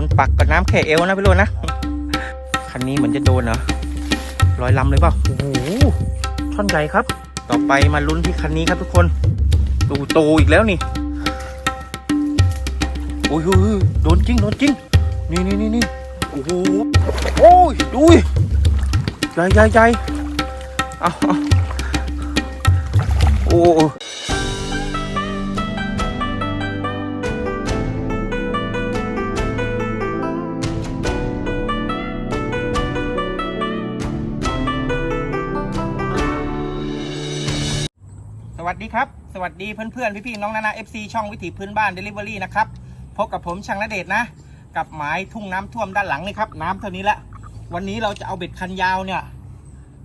คนปักกับน้ำแค่เอวนะพี่โรนนะ คันนี้เหมือนจะโดนเหรอลอยลำเลยเปล่า โอ้โหช่อนใหญ่ครับ ต่อไปมาลุ้นที่คันนี้ครับทุกคนดูโตอีกแล้วนี่ โอ้ยโดนจริง โดนจริง นี่นี่นี่นี่โอ้โห โอ้ยดูใหญ่ใหญ่ใหญ่เอาเอาโอ้ ครับ สวัสดีเพื่อนๆ พี่ๆ น้องนานา FC ช่องวิถีพื้นบ้าน Delivery นะครับ พบกับผมช่างณเดชนะ กับหมายทุ่งน้ำท่วมด้านหลังนี่ครับ น้ำเท่านี้ละ วันนี้เราจะเอาเบ็ดคันยาวเนี่ย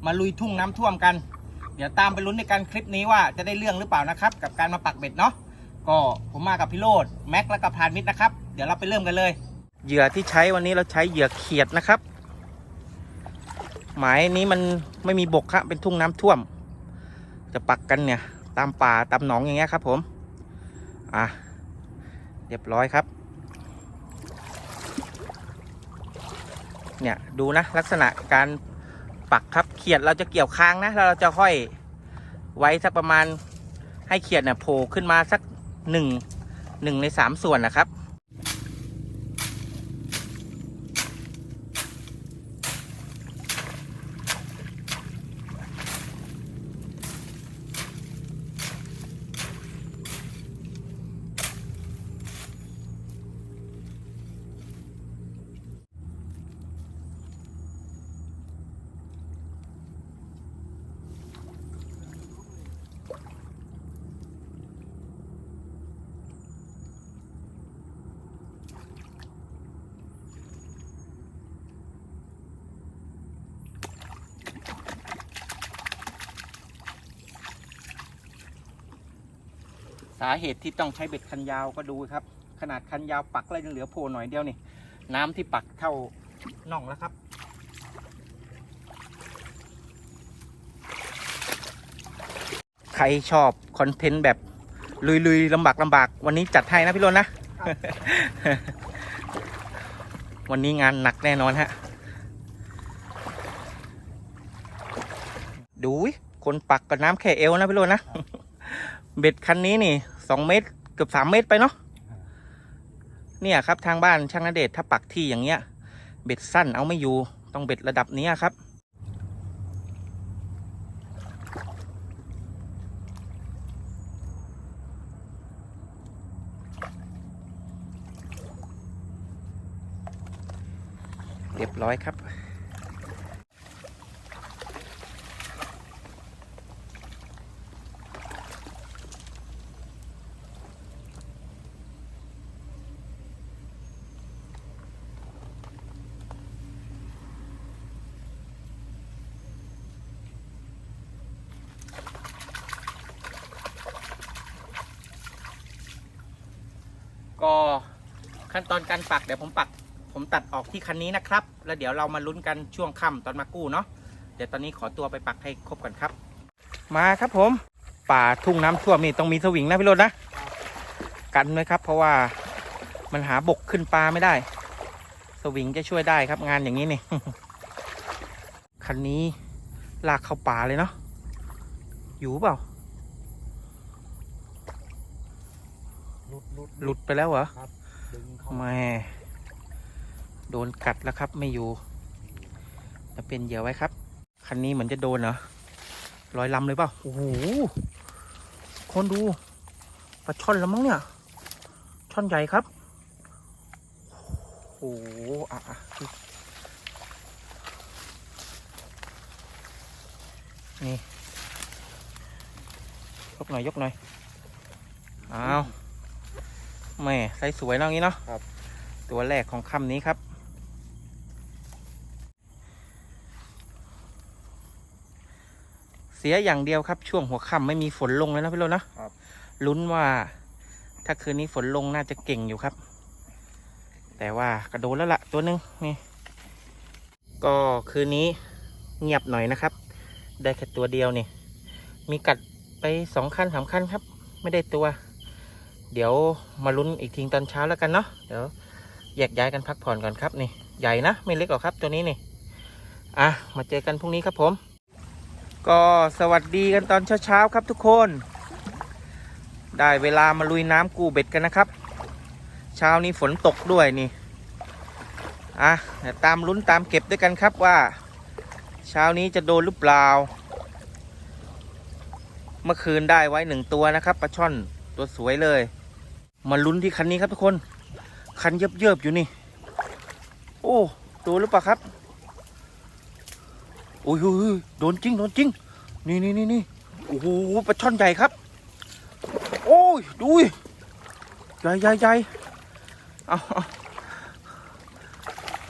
มาลุยทุ่งน้ำท่วมกัน เดี๋ยวตามไปลุ้นในการคลิปนี้ว่าจะได้เรื่องหรือเปล่านะครับ กับการมาปักเบ็ดเนาะ ก็ผมมากับพี่โรดแม็กและกับพานมิตรนะครับ เดี๋ยวเราไปเริ่มกันเลย เหยื่อที่ใช้วันนี้เราใช้เหยื่อเขียดนะครับ หมายนี้มันไม่มีบกครับเป็นทุ่งน้ำท่วม จะปักกันเนี่ย ตามป่าตามหนองอย่างเงี้ยครับ ผม อะ เรียบร้อยครับ เนี่ยดูนะลักษณะการปักครับเขียดเราจะเกี่ยวค้างนะแล้วเราจะห้อยไว้สักประมาณให้เขียดเนี่ยโผล่ขึ้นมาสักหนึ่งหนึ่งในสามส่วนนะครับาเหตุที่ต้องใช้เบ็ดคันยาวก็ดูครับ ขนาดคันยาวปักแล้วยังเหลือโผล่หน่อยเดียวนี่ น้ำที่ปักเท่าน่องแล้วครับ ใครชอบคอนเทนต์แบบลุยๆลำบากลำบาก วันนี้จัดให้นะพี่โรนนะ วันนี้งานหนักแน่นอนฮะ ดูคนปักกับน้ำแค่เอวนะพี่โรนนะ เบ็ดคันนี้นี่ สองเมตรเกือบสามเมตรไปเนาะเนี่ยครับทางบ้านช่างนเดชถ้าปักที่อย่างเงี้ย เบ็ดสั้นเอาไม่อยู่ต้องเบ็ดระดับนี้ครับเรียบร้อยครับ ก็ขั้นตอนการปักเดี๋ยวผมปัก ผมตัดออกที่คันนี้นะครับ แล้วเดี๋ยวเรามาลุ้นกันช่วงค่ำตอนมากู้เนาะเดี๋ยวตอนนี้ขอตัวไปปักให้ครบก่อนครับ มาครับผม ป่าทุ่งน้ำท่วมนี่ต้องมีสวิงนะพี่รจน์นะกันไว้ครับ เพราะว่ามันหาบกขึ้นปลาไม่ได้ สวิงจะช่วยได้ครับงานอย่างนี้นี่คันนี้ลากเข้าป่าเลยเนาะอยู่เปล่า ลุดลุด หลุดไปแล้วเหรอดึงเข้าแม่โดนกัดแล้วครับไม่อยู่จะเป็นเหยื่อไว้ครับ คันนี้เหมือนจะโดนเหรอลอยลำเลยเปล่าโอ้โหคนดูปลาช่อนแล้วมั้งเนี่ยช่อนใหญ่ครับโอ้โหอะอะนี่ยกหน่อยยกหน่อยอ้าว แม่ใส่สวยเนาะงี้เนาะครับ ตัวแรกของคำนี้ครับ เสียอย่างเดียวครับ ช่วงหัวค่ำไม่มีฝนลงเลยนะพี่โรจน์นะครับ ลุ้นว่าถ้าคืนนี้ฝนลงน่าจะเก่งอยู่ครับ แต่ว่ากระโดดแล้วละตัวหนึงนี่ก็คืนนี้เงียบหน่อยนะครับ ได้แค่ตัวเดียวนี่ มีกัดไปสองคันสามคันครับ ไม่ได้ตัว เดี๋ยวมาลุ้นอีกทีตอนเช้าแล้วกันเนาะเดี๋ยวแยกย้ายกันพักผ่อนก่อนครับนี่ใหญ่นะไม่เล็กหรอกครับตัวนี้นี่อะมาเจอกันพรุ่งนี้ครับผม ก็สวัสดีกันตอนเช้าๆครับทุกคน ได้เวลามาลุยน้ำกูเบ็ดกันนะครับ เช้านี้ฝนตกด้วยนี่อะตามลุ้นตามเก็บด้วยกันครับว่า เช้านี้จะโดนหรือเปล่า เมื่อคืนได้ไว้หนึ่งตัวนะครับปลาช่อนตัวสวยเลย มาลุ้นที่คันนี้ครับทุกคน คันเยิบๆอยู่นี่ โอ้โดนหรือเปล่าครับโอ้ยโดนจริงโดนจริง นี่นี่นี่นี่โอ้โหปลาช่อนใหญ่ครับ โอ้ยดูใหญ่ใหญ่ใหญ่เอาเอา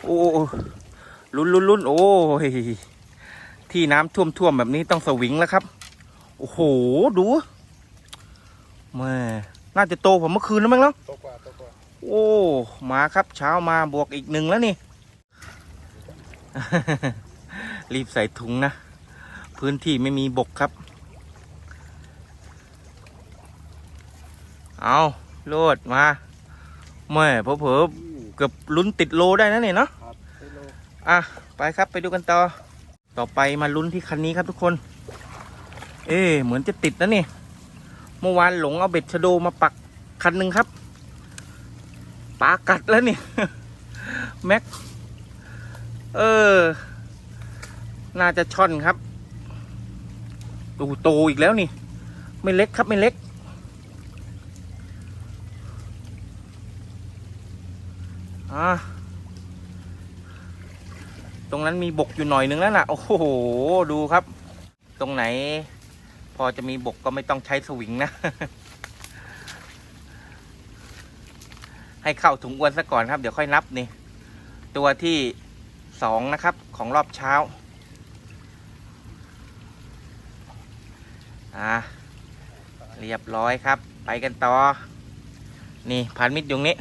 โอ้ลุ้นลุ้นลุ้นโอ้ยที่น้ำท่วมท่วมแบบนี้ต้องสวิงแล้วครับ โอ้โห ดูแม่ น่าจะโตผมเมื่อคืนแล้วมั้งเนาะโตกว่าโตกว่าโอ้มาครับเช้ามาบวกอีกหนึ่งแล้วนี่ รีบใส่ถุงนะ พื้นที่ไม่มีบกครับ เอาโลดมาแม่เผลอๆเกือบลุ้นติดโลได้นะเนี่ยเนาะครับไปโลอะ ไปครับไปดูกันต่อ ต่อไปมาลุ้นที่คันนี้ครับทุกคน เอ๊ะเหมือนจะติดนะนี่เมื่อวานหลงเอาเบ็ดชะโดมาปักคันหนึ่งครับปลากัดแล้วนี่แม็ก เออ น่าจะช่อนครับดูโตอีกแล้วนี่ ไม่เล็กครับไม่เล็ก อ่าตรงนั้นมีบกอยู่หน่อยนึงแล้วนะโอ้โห ดูครับ ตรงไหน พอจะมีบกก็ไม่ต้องใช้สวิงนะ ให้เข้าถุงอวนซะก่อนครับ เดี๋ยวค่อยนับนี่ ตัวที่สองนะครับของรอบเช้า อ่า เรียบร้อยครับ ไปกันต่อ นี่พันมิตรอยู่ตรงนี้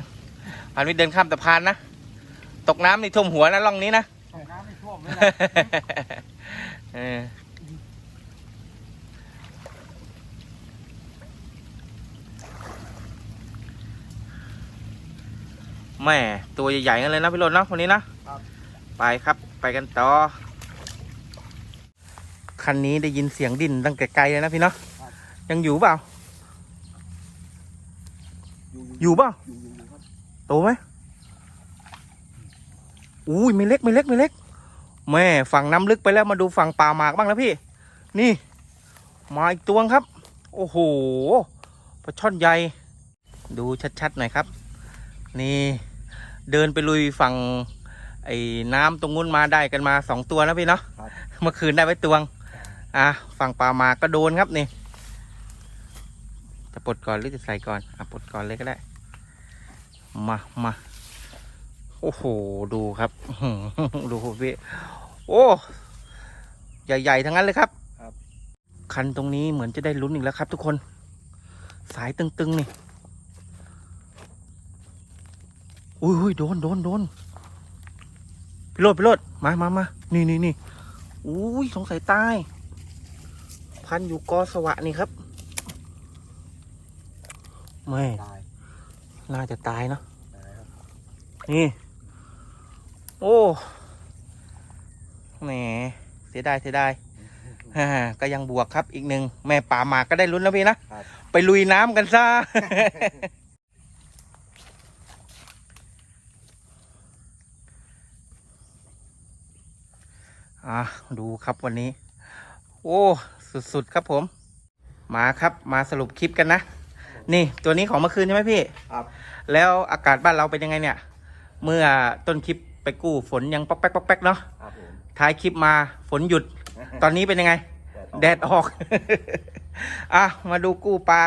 พันมิตรเดินข้ามสะพานนะ ตกน้ำนี่ท่วมหัวนะล่องนี้นะตกน้ำไม่ท่วมเลยนะ เออ แม่ตัวใหญ่ๆกันเลยนะพี่รถเนาะวันนี้นะครับไปครับไปกันต่อคันนี้ได้ยินเสียงดินตั้งแต่ไกลเลยนะพี่เนาะยังอยู่เปล่า อยู่เปล่าอยู่อยู่อยู่ครับโตไหมอุ้ยไม่เล็กไม่เล็กไม่เล็ก แม่ฝั่งน้ำลึกไปแล้วมาดูฝั่งป่าหมากบ้างแล้วพี่ นี่ มาอีกตัวครับ โอ้โหปลาช่อนใหญ่ ดูชัดๆหน่อยครับ นี่ เดินไปลุยฝั่งไอ้น้ำตรงนู้นมาได้กันมาสองตัวนะพี่เนาะครับเมื่อคืนได้ไว้ตวง อะฝั่งป่าหมากก็โดนครับนี่ จะปลดก่อนหรือจะใส่ก่อน อะปลดก่อนเลยก็ได้ มามาโอ้โห ดูครับ ดูพี่ โอ้ ใหญ่ๆ ทั้งนั้นเลยครับครับคันตรงนี้เหมือนจะได้ลุ้นอีกแล้วครับทุกคน สายตึงๆ นี่ อุ้ยอุ้ยโดนโดนโดนพี่โรดพี่โรดมามามานี่นี่นี่อุ้ยสงสัยตาย พันอยู่กอสวะนี่ครับไม่ตายน่าจะตายเนาะตายครับนี่ โอ้แหมเสียดายเสียดายฮ่าก็ยังบวกครับอีกหนึ่งแม่ป่าหมากก็ได้ลุ้นแล้วพี่นะครับไปลุยน้ำกันซะ ดูครับวันนี้ โอ้สุดๆครับผม มาครับมาสรุปคลิปกันนะ นี่ตัวนี้ของเมื่อคืนใช่ไหมพี่ครับแล้วอากาศบ้านเราเป็นยังไงเนี่ย เมื่อต้นคลิปไปกู้ฝนยังป๊อกแป๊กป๊อกแป๊กเนาะครับผมท้ายคลิปมาฝนหยุด ตอนนี้เป็นยังไง แดดออก อะมาดูกู้ปลา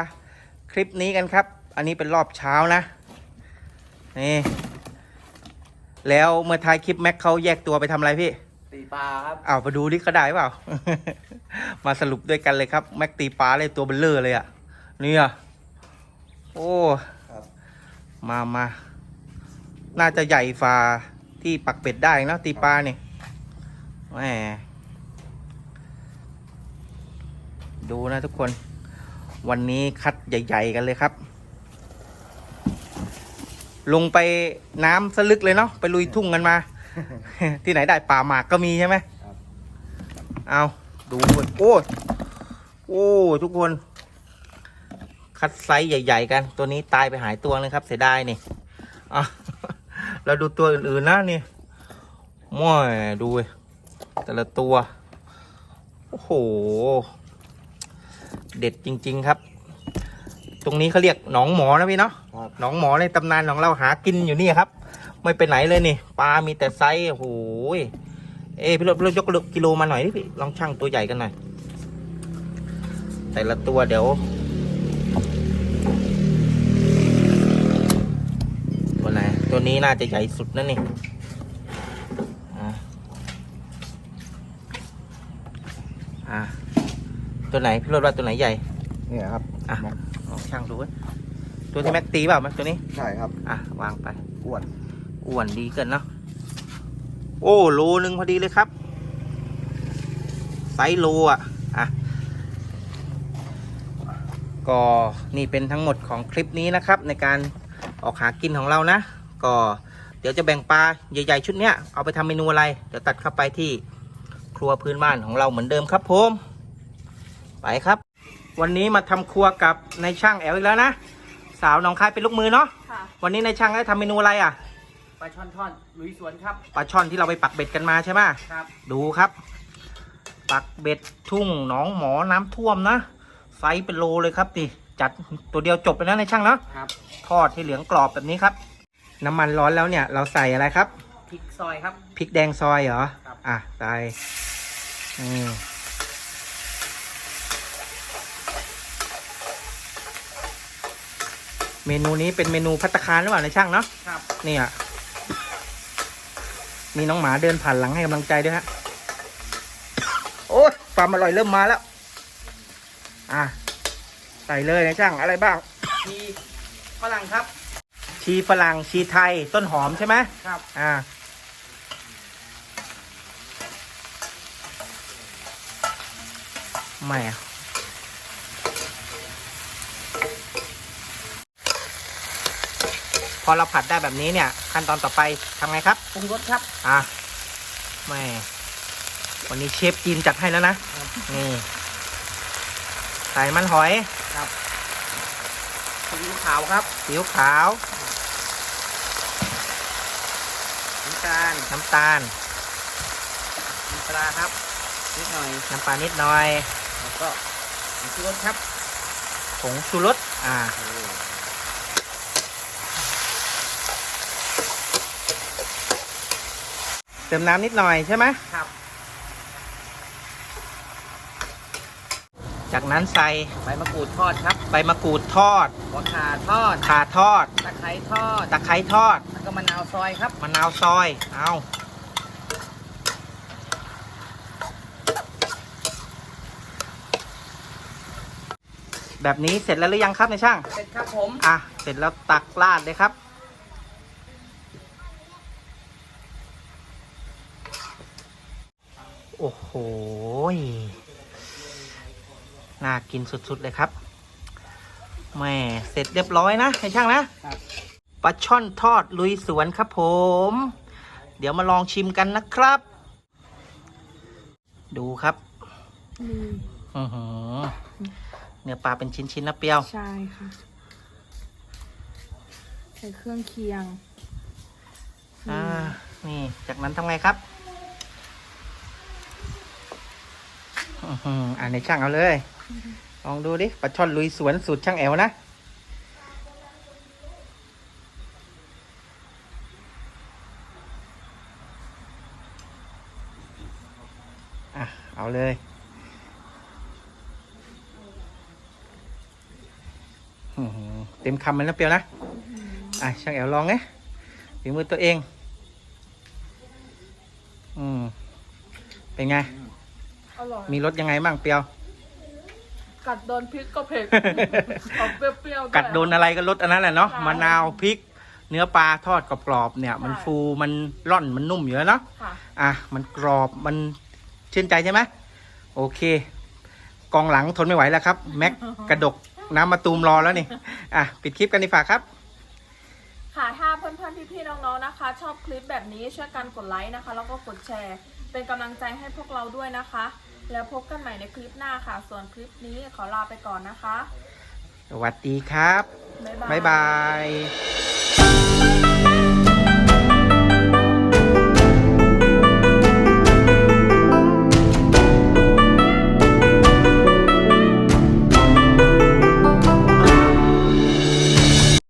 คลิปนี้กันครับ อันนี้เป็นรอบเช้านะ นี่ แล้วเมื่อท้ายคลิปแม็กเขาแยกตัวไปทำอะไรพี่ ตีปลาครับอ้าวมาดูดิเขาได้เปล่า มาสรุปด้วยกันเลยครับ แม็กตีปลาเลยตัวเบลเลอร์เลยอะ่ะเนี่ยโอ้ครับมามา น่าจะใหญ่ฝ่าที่ปักเป็ดได้เนอะตีปลาเนี่ยแหมดูนะทุกคน วันนี้คัดใหญ่ ๆ กันเลยครับ ลงไปน้ำสลึกเลยเนาะไปลุยทุ่งกันมา ที่ไหนได้ป่าหมากก็มีใช่ไหมครับเอาดูโอ้ยโอ้ทุกคน คัดไซส์ใหญ่ ๆ กัน ตัวนี้ตายไปหายตัวเลยครับ เสียดายนี่อะเราดูตัวอื่นๆนะนี่ม่อยดูเว้ยแต่ละตัว โอ้โห เด็ดจริง ๆครับ ตรงนี้เขาเรียกหนองหมอนะพี่เนาะครับหนองหมอในตำนานของเราหากินอยู่นี่ครับ ไม่ไปไหนเลยนี่ปลามีแต่ไซส์โอ้โหยเอ้พี่รถพี่รถยกกิโลมาหน่อยดิพี่ลองชั่งตัวใหญ่กันหน่อยแต่ละตัวเดี๋ยวตัวไหนตัวนี้น่าจะใหญ่สุดนะนี่อ่าอ่าตัวไหนพี่รถว่าตัวไหนใหญ่เนี่ยครับอะลองชั่งดูเว้ยตัวที่แม็กตีเปล่ามันตัวนี้ใช่ครับ อะ วางไปอ้วน อ้วนดีเกินเนาะโอ้โลหนึ่งพอดีเลยครับ ไซส์โลอะอะ ก็นี่เป็นทั้งหมดของคลิปนี้นะครับ ในการออกหากินของเรานะ ก็เดี๋ยวจะแบ่งปลาใหญ่ๆชุดเนี้ยเอาไปทำเมนูอะไร เดี๋ยวตัดเข้าไปที่ครัวพื้นบ้านของเราเหมือนเดิมครับผมไปครับ วันนี้มาทำครัวกับนายช่างแอลอีกแล้วนะ สาวหนองคายเป็นลูกมือเนาะค่ะวันนี้นายช่างได้ทำเมนูอะไรอะ ปลาช่อนทอดลุยสวนครับ ปลาช่อนที่เราไปปักเบ็ดกันมาใช่ไหมครับ ดูครับ ปักเบ็ดทุ่งหนองหมอน้ำท่วมนะไซส์เป็นโลเลยครับดิจัดตัวเดียวจบเลยนะในช่างเนาะครับ ทอดให้เหลืองกรอบแบบนี้ครับ น้ำมันร้อนแล้วเนี่ย เราใส่อะไรครับพริกซอยครับพริกแดงซอยเหรอครับอะใส่อืมเมนูนี้เป็นเมนูพัตตาคารหรือเปล่าในช่างเนาะครับเนี่ย มีน้องหมาเดินผ่านหลังให้กำลังใจด้วยฮะ โอ้ยความอร่อยเริ่มมาแล้ว อะ ใส่เลยนะช่างอะไรบ้าง ชีฝรั่งครับ ชีฝรั่งชีไทยต้นหอมใช่ไหมครับ อ่า ไม่อะ อเราผัดได้แบบนี้เนี่ย ขั้นตอนต่อไปทำไงครับปรุงรสครับ อะแม่วันนี้เชฟจีนจัดให้แล้วนะ นี่ ใส่มันหอยซีอิ๊วขาวครับผิวขาวน้ำตาลน้ำตาลน้ำปลาครับนิดหน่อยน้ำปลานิดหน่อย แล้วก็ผงชูรสครับผงชูรสอ่า เติมน้ำนิดหน่อยใช่ไหมครับ จากนั้นใส่ใบมะกรูดทอดครับใบมะกรูดทอดหัวข่าทอดข่าทอด ตะไคร้ทอดตะไคร้ทอดแล้วก็มะนาวซอยครับมะนาวซอย เอาแบบนี้เสร็จแล้วหรือยังครับในายช่าง เสร็จครับผม อะ เสร็จแล้วตักราดเลยครับ โอ้โหยน่ากินสุด ๆ เลยครับแหม่เสร็จเรียบร้อยนะในช่างนะครับปลาช่อนทอดลุยสวนครับผม เดี๋ยวมาลองชิมกันนะครับ ดูครับมีอื้อหือเนื้อปลาเป็นชิ้น ๆ นะเปรียว ใช่ค่ะ ใส่เครื่องเคียง อ่า นี่ จากนั้นทำไงครับ อืมอ่านในช่างเอาเลย ลองดูดิปลาช่อนลุยสวนสูตรช่างแอวนะ อะ เอาเลยเต็มคำเลยนะเปียวนะ อะ ช่างแอวลองไงฝีมือตัวเอง อืม เป็นไง อร่อยมีรสยังไงบ้างเปียว กัดโดนพริกก็เผ็ด ออกเปรี้ยวๆวย กัดโดนอะไรก็รสอันนั้นแหละเนาะใช่มะนาวพริก เนื้อปลาทอดกรอบๆเนี่ย มันใช่ ฟูมันร่อนมันนุ่มอยู่แล้วเนาะค่ะ อะมันกรอบมันชื่นใจใช่ไหมโอเค กองหลังทนไม่ไหวแล้วครับ แม็กกระดกน้ำมาตูมรอแล้วนี่อะปิดคลิปกันดีฝ่าครับ ค่ะถ้าเพื่อนๆพี่ๆน้องๆนะคะ ชอบคลิปแบบนี้ช่วยกันกดไลค์นะคะ แล้วก็กดแชร์ เป็นกำลังใจให้พวกเราด้วยนะคะ แล้วพบกันใหม่ในคลิปหน้าค่ะ ส่วนคลิปนี้ขอลาไปก่อนนะคะ สวัสดีครับ บ๊ายบายบ๊ายบาย